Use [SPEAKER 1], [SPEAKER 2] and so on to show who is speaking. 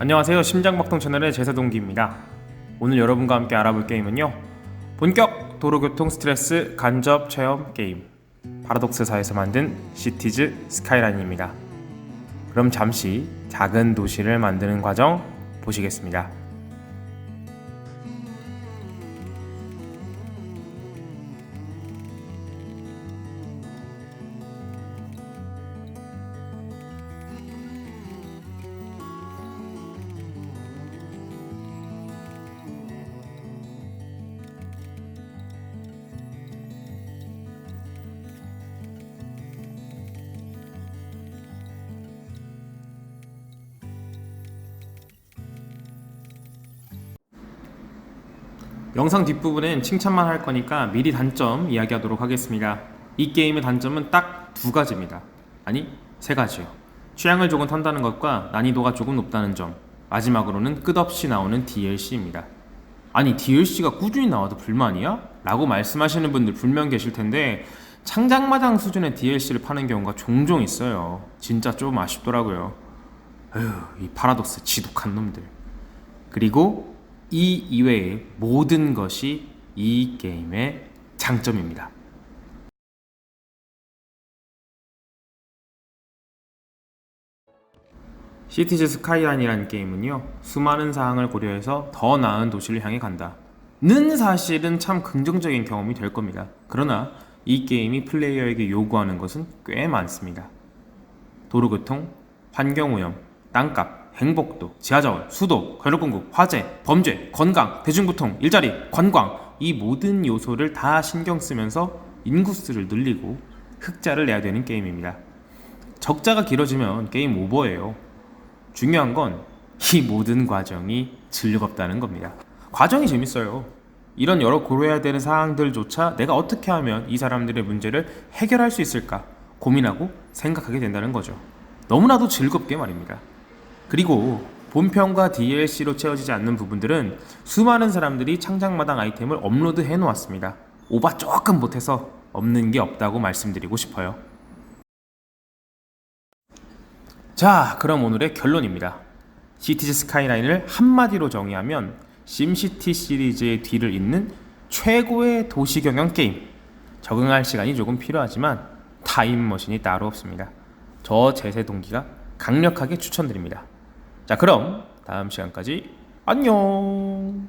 [SPEAKER 1] 안녕하세요. 심장박동 채널의 제세동기입니다. 오늘 여러분과 함께 알아볼 게임은요. 본격 도로교통 스트레스 간접 체험 게임 파라독스사에서 만든 시티즈 스카이라인입니다. 그럼 잠시 작은 도시를 만드는 과정 보시겠습니다. 영상 뒷부분엔 칭찬만 할 거니까 미리 단점 이야기하도록 하겠습니다. 이 게임의 단점은 딱 두 가지입니다. 아니, 세 가지요. 취향을 조금 탄다는 것과 난이도가 조금 높다는 점. 마지막으로는 끝없이 나오는 DLC입니다. 아니, DLC가 꾸준히 나와도 불만이야? 라고 말씀하시는 분들 분명 계실 텐데, 창작마당 수준의 DLC를 파는 경우가 종종 있어요. 진짜 좀 아쉽더라고요. 에휴, 이 파라독스 지독한 놈들. 그리고 이 이외의 모든 것이 이 게임의 장점입니다. 시티즈 스카이라인이라는 게임은요 수많은 사항을 고려해서 더 나은 도시를 향해 간다. 는 사실은 참 긍정적인 경험이 될 겁니다. 그러나 이 게임이 플레이어에게 요구하는 것은 꽤 많습니다. 도로교통, 환경오염, 땅값, 행복도, 지하자원, 수도, 권력공급, 화재, 범죄, 건강, 대중교통, 일자리, 관광 이 모든 요소를 다 신경 쓰면서 인구수를 늘리고 흑자를 내야 되는 게임입니다. 적자가 길어지면 게임 오버예요. 중요한 건 이 모든 과정이 즐겁다는 겁니다. 과정이 재밌어요. 이런 여러 고려해야 되는 사항들조차 내가 어떻게 하면 이 사람들의 문제를 해결할 수 있을까 고민하고 생각하게 된다는 거죠. 너무나도 즐겁게 말입니다. 그리고 본편과 DLC로 채워지지 않는 부분들은 수많은 사람들이 창작마당 아이템을 업로드 해 놓았습니다. 오바 조금 못해서 없는 게 없다고 말씀드리고 싶어요. 자, 그럼 오늘의 결론입니다. 시티즈 스카이라인을 한마디로 정의하면 심시티 시리즈의 뒤를 잇는 최고의 도시 경영 게임. 적응할 시간이 조금 필요하지만 타임머신이 따로 없습니다. 저 제세 동기가 강력하게 추천드립니다. 자, 그럼 다음 시간까지 안녕.